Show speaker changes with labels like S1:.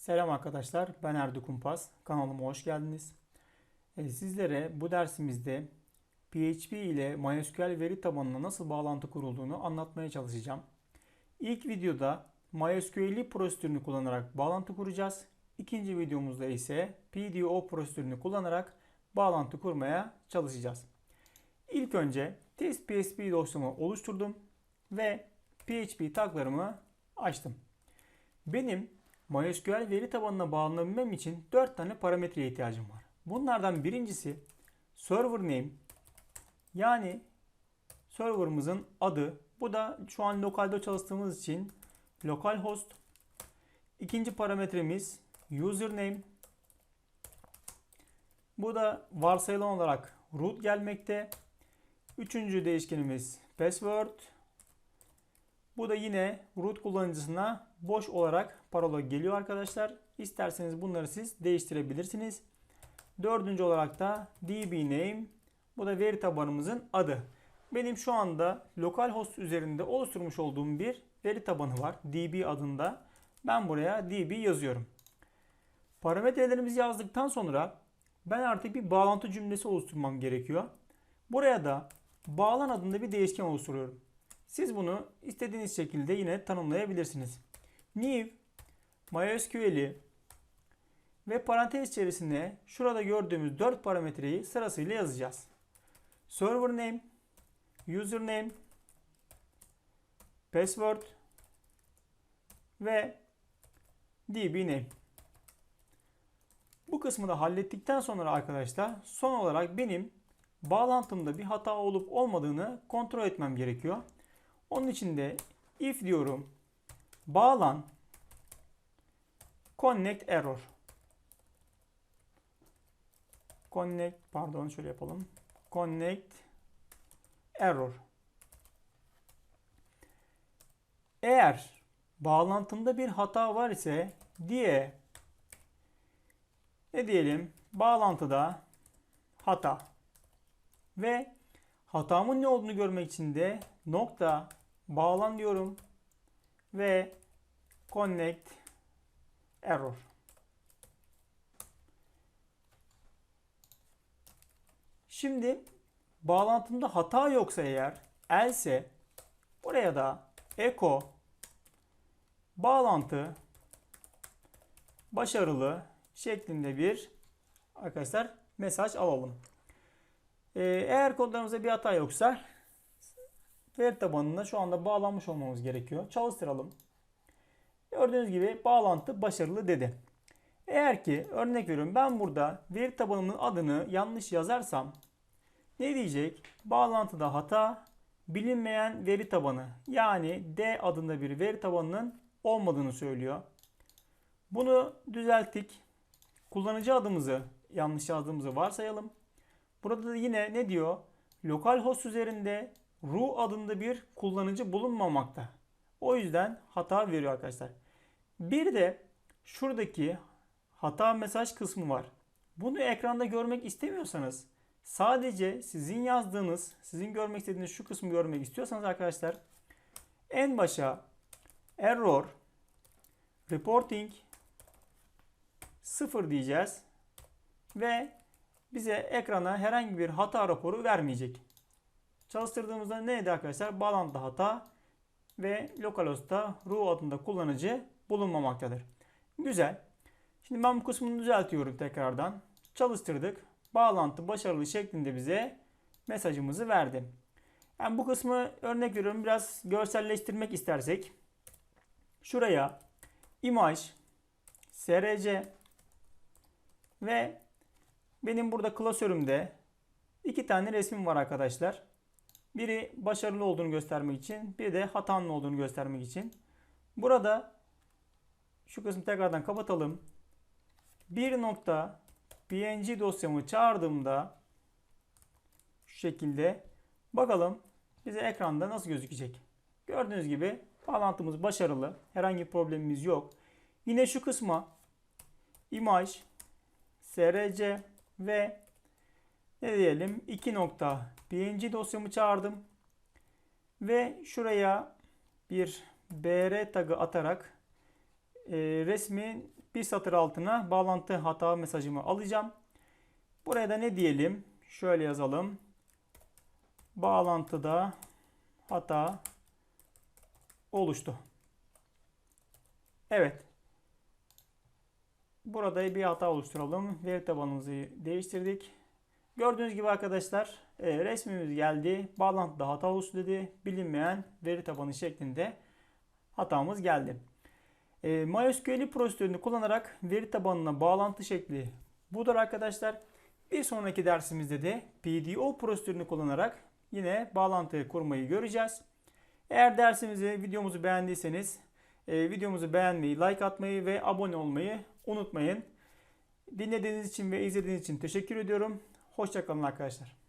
S1: Selam arkadaşlar, ben Erdi Kumpas. Kanalıma hoş geldiniz. E, Sizlere bu dersimizde PHP ile MySQL veri tabanına nasıl bağlantı kurulduğunu anlatmaya çalışacağım. İlk videoda MySQL prosedürünü kullanarak bağlantı kuracağız. İkinci videomuzda ise PDO prosedürünü kullanarak bağlantı kurmaya çalışacağız. İlk önce test PHP dosyamı oluşturdum ve PHP taglarımı açtım. Benim MySQL veri tabanına bağlanabilmem için 4 tane parametreye ihtiyacım var. Bunlardan birincisi server name yani serverımızın adı. Bu da şu an lokalde çalıştığımız için localhost. İkinci parametremiz username. Bu da varsayılan olarak root gelmekte. Üçüncü değişkenimiz password. Bu da yine root kullanıcısına boş olarak parola geliyor arkadaşlar. İsterseniz bunları siz değiştirebilirsiniz. Dördüncü olarak da db name. Bu da veri tabanımızın adı. Benim şu anda localhost üzerinde oluşturmuş olduğum bir veri tabanı var. db adında. Ben buraya db yazıyorum. Parametrelerimizi yazdıktan sonra ben artık bir bağlantı cümlesi oluşturmam gerekiyor. Buraya da bağlan adında bir değişken oluşturuyorum. Siz bunu istediğiniz şekilde yine tanımlayabilirsiniz. New MySQL'i ve parantez içerisine şurada gördüğümüz 4 parametreyi sırasıyla yazacağız. Server name, username, password ve db name. Bu kısmı da hallettikten sonra arkadaşlar son olarak benim bağlantımda bir hata olup olmadığını kontrol etmem gerekiyor. Onun için de if diyorum bağlan. Connect error. Connect pardon şöyle yapalım. Connect error. Eğer bağlantımda bir hata var ise diye ne diyelim bağlantıda hata ve hatamın ne olduğunu görmek için de nokta bağlan diyorum ve connect error. Şimdi bağlantımda hata yoksa eğer else buraya da echo bağlantı başarılı şeklinde bir arkadaşlar mesaj alalım. Ee, eğer kodlarımızda bir hata yoksa veri tabanına şu anda bağlanmış olmamız gerekiyor. Çalıştıralım. Gördüğünüz gibi bağlantı başarılı dedi. Eğer ki örnek veriyorum ben burada veri tabanımın adını yanlış yazarsam ne diyecek? Bağlantıda hata bilinmeyen veri tabanı yani D adında bir veri tabanının olmadığını söylüyor. Bunu düzelttik. Kullanıcı adımızı yanlış yazdığımızı varsayalım. Burada da yine ne diyor? Localhost üzerinde Ru adında bir kullanıcı bulunmamakta. O yüzden hata veriyor arkadaşlar. Bir de şuradaki hata mesaj kısmı var. Bunu ekranda görmek istemiyorsanız sadece sizin yazdığınız, sizin görmek istediğiniz şu kısmı görmek istiyorsanız arkadaşlar en başa error reporting 0 diyeceğiz ve bize ekrana herhangi bir hata raporu vermeyecek. Çalıştırdığımızda neydi arkadaşlar? Bağlantıda hata ve localhost'ta root adında kullanıcı bulunmamaktadır. Güzel. Şimdi ben bu kısmını düzeltiyorum tekrardan. Çalıştırdık. Bağlantı başarılı şeklinde bize mesajımızı verdi. Yani bu kısmı örnek veriyorum biraz görselleştirmek istersek. Şuraya imaj, src ve benim burada klasörümde iki tane resmim var arkadaşlar. Biri başarılı olduğunu göstermek için, bir de hatalı olduğunu göstermek için. Burada şu kısmı tekrardan kapatalım. Bir png dosyamı çağırdığımda şu şekilde bakalım bize ekranda nasıl gözükecek. Gördüğünüz gibi bağlantımız başarılı. Herhangi bir problemimiz yok. Yine şu kısma imaj, src ve ne diyelim 2 nokta png dosyamı çağırdım. Ve şuraya bir br tagı atarak e, resmin bir satır altına bağlantı hata mesajımı alacağım. Buraya da ne diyelim? Şöyle yazalım. Bağlantıda hata oluştu. Evet. Burada bir hata oluşturalım. Veri tabanımızı değiştirdik. Gördüğünüz gibi arkadaşlar e, resmimiz geldi. Bağlantıda hata oluştu dedi. Bilinmeyen veri tabanı şeklinde hatamız geldi. E, MySQL prosedürünü kullanarak veri tabanına bağlantı şekli budur arkadaşlar. Bir sonraki dersimizde de PDO prosedürünü kullanarak yine bağlantı kurmayı göreceğiz. Eğer dersimizi, videomuzu beğendiyseniz e, videomuzu beğenmeyi, like atmayı ve abone olmayı unutmayın. Dinlediğiniz için ve izlediğiniz için teşekkür ediyorum. Hoşçakalın arkadaşlar.